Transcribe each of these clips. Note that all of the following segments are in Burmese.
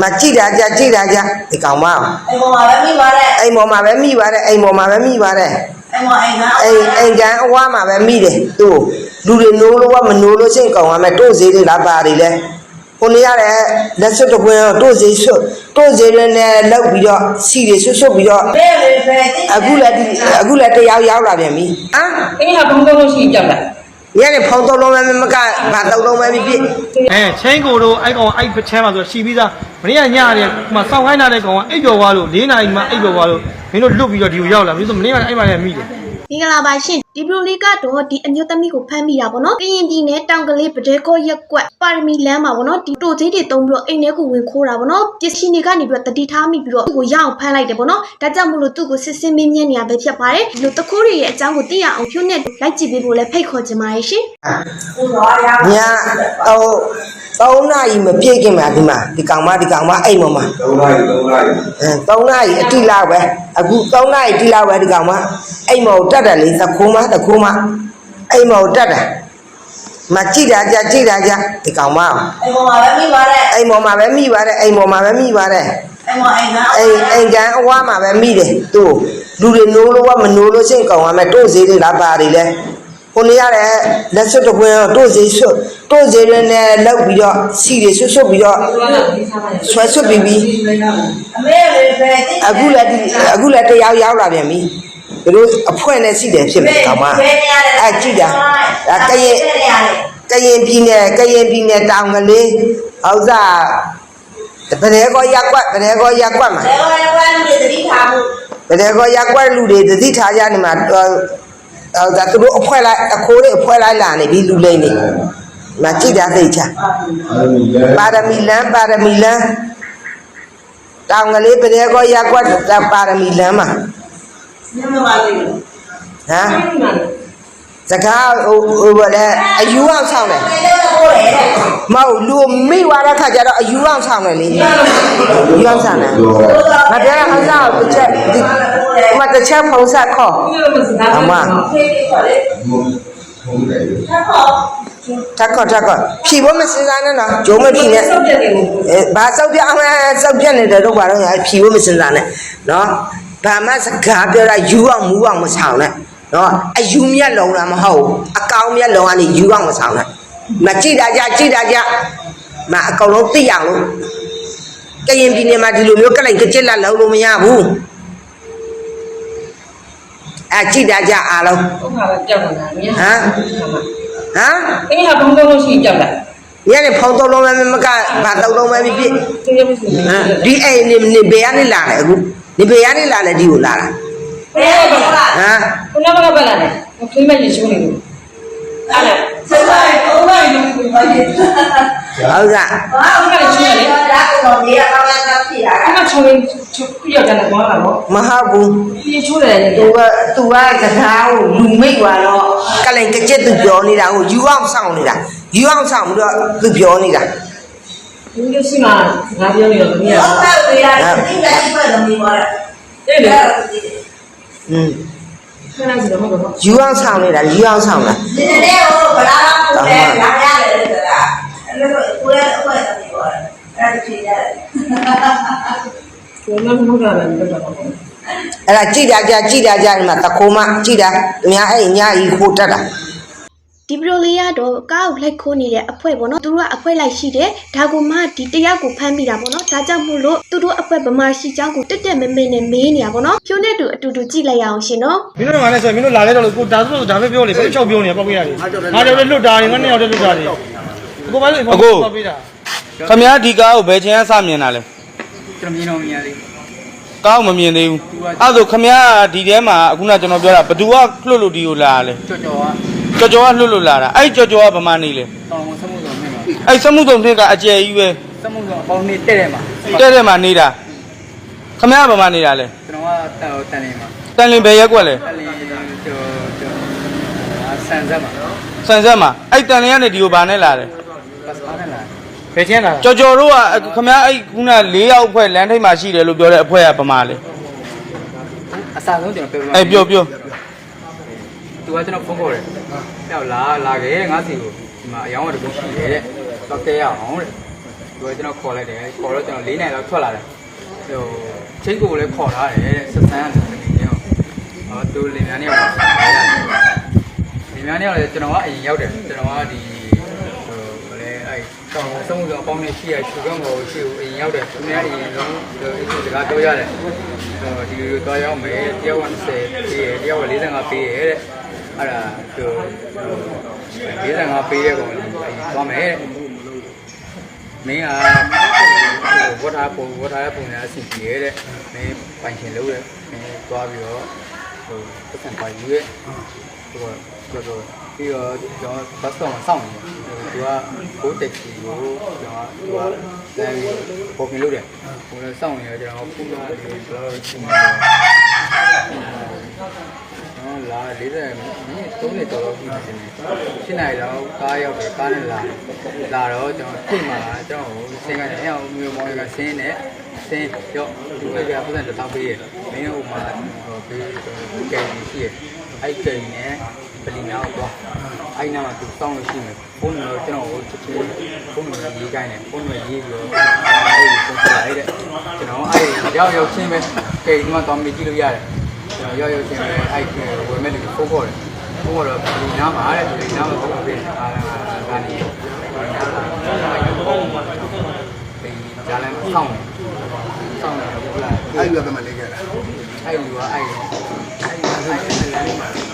မကြည့်တာကြကြည့်တာကြဒီကောင်မအိမ်ပေါ်မှာပဲမိပါတဲ့အိမ်ပေါ်မှာပဲမိပါတယ်အိမ်ပေါ်မှာပဲမိပါတယ်အိမ်ပေါ်အိမ်ကအိမ်အိမ်ကန်အဝါမှာပဲမိတယ်သူ့လူတွေနိုးလို့ကမနိုးလို့ချင်းကောင်ရမယ်တို့ဈေးတွေလားပါတွေလဲကိုနေရတဲ့လက်စွပ်တစ်ခွင်းတို့ဈေးဆွတ်တို့ဈေးတွေနဲ့လောက်ပြီးတော့စီတွေဆွတ်ဆွတ်ပြီးတော့ဘယ်လိုပဲတိအခုလည်းဒီအခုလည်းတယောက်ရောက်လာပြန်ပြီဟမ်အေးဟာဘုံတော့လို့ရှိရင်ကြောက်လား ညနေဖောင်းသုံးလုံးပဲမကဘာသုံးလုံးပဲပြည့်အဲချင်းကိုတို့အဲ့ကောင်အဲ့ချမ်းမှာဆိုရှီပြီးသားမင်းကညရတယ်ဟိုစောင်းခိုင်းထားတဲ့ကောင်ကအိပ်ပျော်သွားလို့၄နာရီမှအိပ်ပျော်သွားလို့မင်းတို့လွတ်ပြီးတော့ဒီကိုရောက်လာမင်းတို့မင်းကလည်းအဲ့မှာလည်းမိတယ် မင်္ဂလာပါရှင်ဒီဘလိုလေးကတော့ဒီအမျိုးသမီးကိုဖမ်းမိတာပေါ့နော်ကရင်ပြည်နယ်တောင်ကလေးပဒဲကောရက်ကွက်ပါရမီလမ်းမှာပေါ့နော်ဒီတိုသေးတွေတုံးပြီးတော့အိမ်ထဲကိုဝင်ခိုးတာပေါ့နော်ပစ္စည်းတွေကနေပြီးတော့တတိထားမိပြီးတော့သူ့ကိုရအောင်ဖမ်းလိုက်တယ်ပေါ့နော်ဒါကြောင့်မို့လို့သူ့ကိုစစ်စစ်မင်းမြန်းနေရပဲဖြစ်ပါတယ်ဒီလိုတခိုးတွေရဲ့အကြောင်းကိုသိရအောင်ဖြိုးနဲ့လိုက်ကြည့်ပေးဖို့လည်းဖိတ်ခေါ်ချင်ပါတယ်ရှင်သူ့တော်ရညဟို သုံးနာရီမပြည့်ခင်မှာဒီမှာဒီကောင်မဒီကောင်မအိမ်ပေါ်မှာသုံးလိုက်သုံးလိုက်အဲသုံးနာရီအတိလောက်ပဲအခုသုံးနာရီတိလောက်ပဲဒီကောင်မအိမ်မောတက်တယ်လေသခိုးမသခိုးမအိမ်မောတက်တယ်မကြည့်တာကြကြည့်တာကြဒီကောင်မအိမ်ပေါ်မှာပဲမိပါတဲ့အိမ်ပေါ်မှာပဲမိပါတယ်အိမ်ပေါ်မှာပဲမိပါတယ်အိမ်ပေါ်အိမ်ကအိမ်အိမ်ကန်အဝါမှာပဲမိတယ်သူ့လူတွေနိုးလို့ကမနိုးလို့ချင်းကောင်ရမယ်တို့ဈေးတွေလားပါတွေလဲ ကိုနေရတဲ့လက်စွပ်တစ်ခွင်းတို့ဈေးဆွတ်တို့ဈေးတွေနဲ့လောက်ပြီးတော့စီတွေဆွတ်ဆွတ်ပြီးတော့ဆွဲဆွတ်ပြီးပြီးအမေလေးပဲတိအခုလည်းဒီအခုလည်းတယောက်ရောက်လာပြန်ပြီသူတို့အဖွဲနဲ့စီတယ်ဖြစ်မယ်ကောင်မအဲကြည့်တာဒါကရင်ကရင်ပြည်နယ်ကရင်ပြည်နယ်တောင်ကလေးဟောက်စားဗရဲကောရက်ကွက်ဗရဲကောရက်ကွက်မှာဘယ်လိုလဲလူတွေတတိထားမှုဗရဲကောရက်ကွက်လူတွေသတိထားကြနေမှာဟောဟော ဒါသူတို့အဖွဲလိုက်အခိုးတွေအဖွဲလိုက်လာနေပြီလူလိမ့်နေမကြည့်တာသိချာပါရမီလမ်းပါရမီလမ်းတောင်ကလေးပရဲကောရက်ကွက်ပါရမီလမ်းမှာညမပါလေးဟမ်စကားဟိုဟိုဘာလဲအယူအောင်ဆောင်တယ် ဘယ်လိုကိုလဲတဲ့မဟုတ်လူမိသွားတဲ့ခါကျတော့အယူအောင်ဆောင်တယ်လေယူအောင်ဆောင်တယ်ငါပြောတာဟောစားတစ်ချက်ဒီမတစ်ချက်ဖုံးဆက်ခေါ်ဒီလိုစကားအမဖေးဖေးခေါ်လေဟုတ်ဟုတ်တယ်ဆက်ခေါ်တက်ခေါ်တက်ခေါ်ဖြီဖို့မစင်စားနဲ့နော်ဂျုံမဖြီနဲ့စောက်ပြက်တယ်ကိုအဲဘာစောက်ပြအောင်လဲစောက်ပြနေတယ်တော့ဘာလို့ညာဖြီဖို့မစင်စားနဲ့နော်ဘာမှစကားပြောတာယူအောင်မူအောင်မဆောင်နဲ့နော်အယူမြက်လုံးလားမဟုတ်ဘူးအကောင်မြက်လုံးကနေယူအောင်မဆောင်နဲ့ မကြည့်တာကြကြည့်တာကြမအကောင်လုံးသိအောင်လို့ကရင်ပြည်နယ်မှာဒီလိုမျိုးကလိုက်ကြက်လက်လုံးလို့မရဘူးအဲကြည့်တာကြအားလုံးဟုတ်ပါပဲကြောက်နေတာမြင်ဟမ်ဟမ်အေးဟာဘုံတော့လို့ရှိရင်ကြောက်လားညနေဖောင်းသုံးလုံးပဲမကဘာသုံးလုံးပဲပြည့်ပြည့်ဒီလိုမျိုးဆိုရင်ဟမ်ဒီအိမ်နေနေဘယ်ကနေလာလဲအခုနေဘယ်ကနေလာလဲဒီကိုလာတာဘယ်လိုလဲဟမ်ခုနကပဲလာတယ်ဖိမရေချိုးနေလို့အဲ့ဒါဆက်လိုက် ဦးလိုက်လူပါလေဟုတ်ကဘာလို့လဲချိုးလဲဒါကတော့နေရာကောင်းကောင်းဖြစ်တာအဲ့မှာချိုးနေချိုးပြရတယ်ကောင်းလာတော့မဟုတ်ဘူးဒီချိုးတယ်လေသူကသူကစကားကိုလူမိတ်သွားတော့ကလည်းကြက်သူပြောနေတာကိုယူအောင်ဆောင်နေတာယူအောင်ဆောင်ပြီးတော့သူပြောနေတာဒီလိုရှိမှငါပြောနေတော့မရဟုတ်ကဲ့ပြရတယ်ဒီလည်းပြတ်လို့မီပါလားအဲ့လေอืมခဏစီတော့မဟုတ်တော့ယူအောင်ဆောင်နေတာယူအောင်ဆောင်တာဒီနေ့ဟိုဗလာကိုလည်းလာရတယ်ဆိုတာအဲ့လိုကိုလည်းအခွင့်အရေးပါအဲ့ဒါကြည့်ရတယ် ဘယ်မှမဟုတ်တာလည်းမတော့ဘူးအဲ့ဒါကြည်တာကြကြည်တာကြဒီမှာတခိုးမကြည်တာသူများအဲ့ညကြီးခိုးတက်တာဒီဘလိုလေးကတော့ကားကိုလိုက်ခိုးနေတဲ့အဖွဲပေါ့နော်သူတို့ကအဖွဲလိုက်ရှိတယ်ဒါကမှဒီတယောက်ကိုဖမ်းမိတာပေါ့နော်ဒါကြောင့်မို့လို့သူတို့အဖွဲဗမာရှိချောင်းကိုတက်တက်မဲမဲနဲ့မေးနေတာပေါ့နော်ဖြိုးနဲ့တူအတူတူကြည့်လိုက်ရအောင်ရှင်နော်မင်းတို့ကလည်းဆိုရင်မင်းတို့လာလဲတော့လို့ကိုဒါဆိုဒါပဲပြောလေဘယ်ချောက်ပြောနေပေါက်ပြရတယ်ငါတို့လည်းလွတ်တာနေငါနှစ်ယောက်တည်းလွတ်တာနေကိုပါလို့ပေါက်ပြတာခမရဒီကားကိုဘယ်ချိန်ကစမြင်တာလဲ ကျွန်တော်မြင်တော့မြင်ရသေးကားကိုမမြင်သေးဘူးအဲ့ဒါဆိုခမရဒီထဲမှာအခုနကျွန်တော်ပြောတာဘသူကလွတ်လို့ဒီကိုလာလဲကြော်ကြော်ကကြော်ကြော်ကလွတ်လို့လာတာအဲ့ကြော်ကြော်ကဗမာနေလဲတောင်းစမှုဆောင်နေမှာအဲ့စမှုတုံထင်းကအကျယ်ကြီးပဲစမှုဆောင်အပေါင်းနေတဲ့တဲ့မှာတဲ့တဲ့မှာနေတာခမရဗမာနေတာလဲကျွန်တော်ကတောက်တန်နေမှာတန်လင်ဘယ်ရက်ကွက်လဲအဲ့လေကျော်ကျော်ဆန်ဆက်မှာဆန်ဆက်မှာအဲ့တန်လင်ကနေဒီကိုဗာနဲ့လာတယ်ပတ်စပါနဲ့လား ဘယ်ချင်းလာကြော်ကြော်တို့ကခမရအဲ့ခုန၄ယောက်အဖွဲ့လမ်းထိပ်မှာရှိတယ်လို့ပြောတဲ့အဖွဲကဗမာလဲအစားဆုံးကျွန်တော်ပြောအဲ့ပြောပြောသူကကျွန်တော်ဖုန်းခေါ်တယ်ပြောက်လာလာခဲ့ငါစီကိုဒီမှာအယောင်းကတော့ရှိတယ်တဲ့တော့ကဲရအောင်တဲ့သူကကျွန်တော်ခေါ်လိုက်တယ်ခေါ်တော့ကျွန်တော်၄နိုင်လောက်ထွက်လာတယ်ဟိုချင်းကိုလည်းခေါ်ထားတယ်တဲ့ဆက်ဆန်းတယ်နေရောဟောသူလင်များနေရောက်လာတယ်လင်များနေရောက်လည်းကျွန်တော်ကအရင်ရောက်တယ်ကျွန်တော်ကဒီဟိုဘယ်လဲအဲ တောင်ဆုံးဆုံးအပေါင်းနဲ့ရှိရရှုကံကိုရှိကိုအရင်ရောက်တယ်သူများအရင်ဆုံးဒီစကားပြောရတယ်ဟိုဒီလိုတော့ရောက်မယ်တယောက်20ပေးရတယောက်45ပေးရတဲ့အဲ့ဒါသူ45ပေးတဲ့ကောင်လေးသွားမယ်မင်းကဝတ်ထားပုံဝတ်ထားတဲ့ပုံစံအစီပြေရတဲ့မင်းပိုင်ရှင်လို့ရမင်းသွားပြီးတော့ဟိုပတ်စံပါယူရဲဟိုကတော့ ပြီးတော့ကျွန်တော်ဘတ်စတော့စောင့်နေတယ်သူကဘိုးတက်စီကိုကျွန်တော်သူကလမ်းပြီးပေါ်ပြင်လို့တယ်ဟိုလည်းစောင့်နေတယ်ကျွန်တော်ဖူးလာတယ်ကျွန်တော်ရှိနေတယ်နော်လာ40မိနစ်3နှစ်တော်တော်ရှိနေတယ်ရှင်းနိုင်တော့ကားရောက်တယ်ကားနဲ့လာလာတော့ကျွန်တော်ထိတ်မှာကျွန်တော်စင်ကနေအောင်မျိုးမောင်ကဆင်းနေဆင်းရောသူကပြပတ်စံတစ်ထောင်ပေးရမင်းဟိုမှာဟိုပေးကဲနေရှိရ အဲ့ကဲနေပလီနာတော့အဲ့နာမှာသူတောင်းလို့ရှိမယ်ဖုန်းတော့ကျွန်တော်ဟိုချက်ချင်းဖုန်းကိုရေးခိုင်းတယ်ဖုန်းကိုရေးပြီးတော့အဲ့ဒီဖုန်းဆက်လိုက်တဲ့ကျွန်တော်အဲ့ရောက်ရောက်ချင်းပဲကဲဒီမှာတော့မြည်ကြည့်လို့ရတယ်ကျွန်တော်ရောက်ရောက်ချင်းပဲအဲ့ဝယ်မဲ့လူဖုန်းခေါ်တယ်ဖုန်းကတော့ပလီနာမှာတဲ့ပလီနာမှာဖုန်းပေးတယ်အားကနေဒီကြားလမ်းဆောင်းဆောင်းတယ်ဟုတ်လားအဲ့ဒီကမှလေးခဲ့တာအဲ့လူကအဲ့အဲ့အဲ့လမ်းမှာ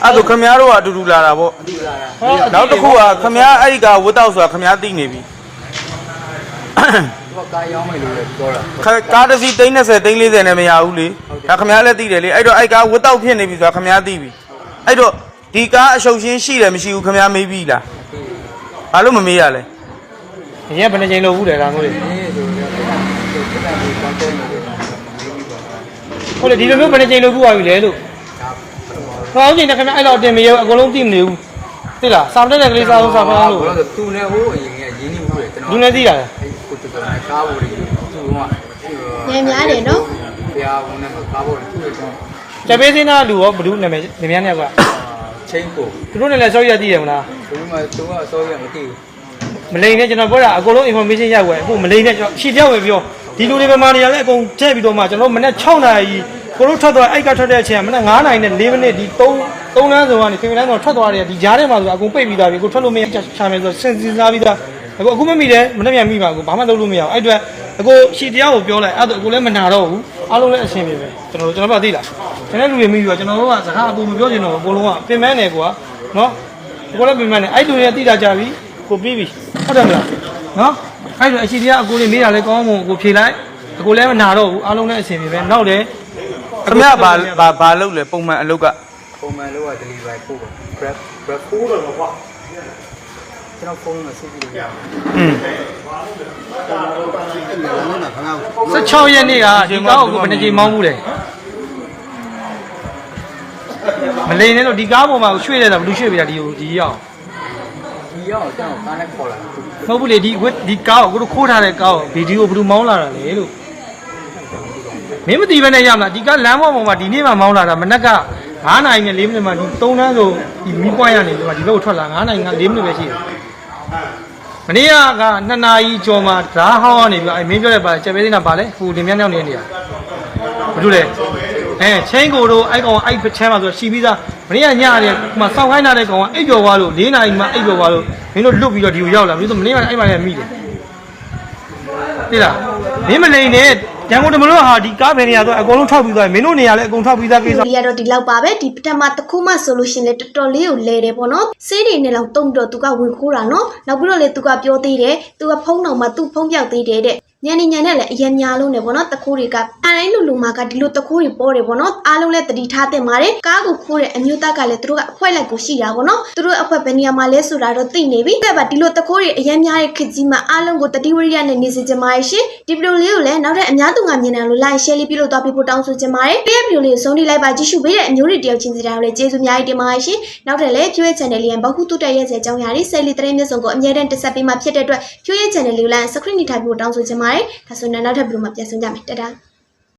အဲ့ဒါခမရတို့ကအတူတူလာတာပေါ့ဒီလာတာဟောနောက်တစ်ခုကခမရအဲ့ဒီကဝတ်တော့ဆိုတာခမရသိနေပြီသူကကားရောင်းမယ်လို့ပြောတာခကားတစ်စီး30 30 40နဲ့မရဘူးလေဒါခမရလည်းသိတယ်လေအဲ့တော့အဲ့ကားဝတ်တော့ဖြစ်နေပြီဆိုတာခမရသိပြီအဲ့တော့ဒီကားအရှုပ်ရှင်းရှိတယ်မရှိဘူးခမရမေးပြီလားဘာလို့မမေးရလဲအရင်ဘယ်နှချိန်လို့ဘူးလဲဒါမျိုးလေဒီဆိုတော့ဒီကဒီကဒီကောင်းတယ်လို့ပြောတာမေးပြီးတော့ဒါဟုတ်လေဒီလိုမျိုးဘယ်နှချိန်လို့ဘူးပါပြီလဲလို့ပထ မဟောင်းချိန်တခင်ဗျအဲ့လောက်တင်မရဘူးအကုန်လုံးသိမနေဘူးသိလားစာမတက်တဲ့ကလေးစာလုံးစာဖောင်းလို့ဘာလို့သူနဲ့ဟိုအရင်ကရင်းနှီးမှုတယ်ကျွန်တော်လူနဲ့သိတာလေအဲ့ကိုတူတော်နဲ့ကားဖို့တွေသူကညံများတယ်နော်ဘုရားဝန်နဲ့ကားဖို့တွေသူ့ရဲ့ကျပေးစင်းသားလူရောဘယ်သူနာမည်နေများနေကချင်းကိုသူတို့နဲ့လည်းစောက်ရသိတယ်မလားဘယ်မှာသူကအစိုးရမသိဘူးမလိန်နဲ့ကျွန်တော်ပြောတာအကုန်လုံး information ရွယ်အခုမလိန်နဲ့ကျွန်တော်ရှင်းပြောက်ဝယ်ပြောဒီလူတွေပမာနေရလဲအကုန်ထည့်ပြီးတော့မှကျွန်တော်မနေ့6နာရီ ကိုတို့ထွက်သွားအိုက်ကထွက်တဲ့အချိန်ကမနေ့9နာရီနဲ့4မိနစ်ဒီ3 3လမ်းစုံကနေခင်ဗျလမ်းကောင်ထွက်သွားတယ်ဒီကြားထဲမှာဆိုအကုန်ပိတ်ပြီးသားပြီကိုထွက်လို့မရချာမယ်ဆိုစဉ်းစားပြီးသားအခုအခုမမိတယ်မနေ့ပြန်မိပါဘူးဘာမှလုပ်လို့မရဘူးအဲ့အတွက်အခုရှီတရားကိုပြောလိုက်အဲ့ဒါအခုလည်းမနာတော့ဘူးအားလုံးလည်းအဆင်ပြေပဲကျွန်တော်တို့ကျွန်တော်တို့သိလားကျွန်တော်လူတွေမိပြီးတော့ကျွန်တော်တို့ကစကားအကူမပြောချင်တော့ဘူးအကုန်လုံးကပြင်ပန်းနေကွာနော်အကုန်လုံးပြင်ပန်းနေအဲ့လူတွေသိတာကြပြီကိုပြီးပြီဟုတ်တယ်မလားနော်အဲ့လိုအရှိတရားအကူလေးမေးတာလည်းကောင်းမှုကိုဖြေလိုက်အကူလည်းမနာတော့ဘူးအားလုံးလည်းအဆင်ပြေပဲနောက်လည်း ခမရဘာဘာဘာလုပ်လဲပုံမှန်အလုပ်ကပုံမှန်လို့က delivery ပို့ပါ grab grab ပို့တော့ကွာကျွန်တော်ဖုန်းမှာစုပြီးလို့ရတယ်อืม16ရက်နေ့ကဒီကားကိုဘယ်နှကြိမ်မောင်းဘူးလဲမလိန်နဲ့လို့ဒီကားပေါ်မှာရွှေ့တယ်ဆိုဘယ်လိုရွှေ့ပေးတာဒီကိုဒီရောက်ဒီရောက်ကျွန်တော်ကားနဲ့ခေါ်လာတယ်မဟုတ်ဘူးလေဒီဝက်ဒီကားကိုကိုတို့ခိုးထားတဲ့ကားကိုဗီဒီယိုဘယ်လိုမောင်းလာတာလဲလို့ မင်းမသိဘဲနဲ့ရမလားဒီကားလမ်းပေါ်မှာဒီနေ့မှမောင်းလာတာမနက်က9နာရီနဲ့4မိနစ်မှဒီ3တန်းဆိုဒီမီးပွိုင်းရနေဒီမှာဒီဘက်ကိုထွက်လာ9နာရီ4မိနစ်ပဲရှိတယ်မနေ့ကက2နာရီကျော်မှဓာဟောင်းကနေပြီးအဲမင်းပြောတဲ့ပါချက်ပေးနေတာပါလေဟိုဒီမြန်းရောက်နေတဲ့နေရာဘာလို့လဲအဲချင်းကိုတို့အဲ့ကောင်အဲ့ချမ်းမှာဆိုရှိပြီးသားမနေ့ကညရတယ်ဟိုမှာစောင့်ခိုင်းထားတဲ့ကောင်ကအိပ်ပျော်သွားလို့4နာရီမှအိပ်ပျော်သွားလို့မင်းတို့လွတ်ပြီးတော့ဒီကိုရောက်လာပြီးတော့မနေ့ကအဲ့မှာလည်းမိတယ်သိလားမင်းမလိန်နဲ့ ရန်ကုန်တမလို့ဟာဒီကားဘယ်နေရာတော့အကုန်လုံးထောက်ပြီးသွားမင်းတို့နေရာလည်းအကုန်ထောက်ပြီးသားကိစ္စဒီကတော့ဒီလောက်ပါပဲဒီပထမတစ်ခုမှဆိုလို့ရှရင်လေတော်တော်လေးကိုလဲတယ်ပေါ့နော်စေးတွေနဲ့လောက်တုံပြီးတော့သူကဝင်ခိုးတာနော်နောက်ပြီးတော့လေသူကပြောသေးတယ်သူကဖုန်းတော်မှာသူ့ဖုန်းပြောက်သေးတယ်တဲ့ ညနေညနဲ့လည်းအရင်များလုံးနေပေါ့နော်တခိုးတွေကအားတိုင်းလူလူမှာကဒီလိုတခိုးတွေပေါ်တယ်ပေါ့နော်အားလုံးလည်းတတိထားတင်ပါတယ်ကားကိုခိုးတဲ့အမျိုးသားကလည်းသူတို့ကအဖွဲလိုက်ကိုရှိတာပေါ့နော်သူတို့အဖွဲဘယ်နေရာမှာလဲဆိုတာတော့သိနေပြီတဲ့ပါဒီလိုတခိုးတွေအရင်များတဲ့ခေတ်ကြီးမှာအားလုံးကိုတတိဝရိယနဲ့နေစေချင်ပါတယ်ရှင်ဒီဗီဒီယိုလေးကိုလည်းနောက်ထပ်အများသူငါမြင်တယ်လို့ like share လေးပြုလုပ်သွားပေးဖို့တောင်းဆိုချင်ပါတယ်ဒီဗီဒီယိုလေးကိုဆုံးထိလိုက်ပါကြည့်ရှုပေးတဲ့အမျိုးတွေတယောက်ချင်းစီတိုင်းကိုလည်းကျေးဇူးအများကြီးတင်ပါတယ်ရှင်နောက်ထပ်လည်းဖြိုးရဲ့ channel လေးရန်ဘခုတုတက်ရဲ့အကြောင်းအရာတွေဆယ်လီတရင်မျက်စုံကိုအမြဲတမ်းတက်ဆက်ပေးမှဖြစ်တဲ့အတွက်ဖြိုးရဲ့ channel လေးကိုလည်း screen နေထားပြီးဖို့တောင်းဆိုချင်ပါတယ်ဒါဆိုရင်နောက်ထပ်ဗီဒီယိုမှာပြန်ဆုံကြမယ်တတား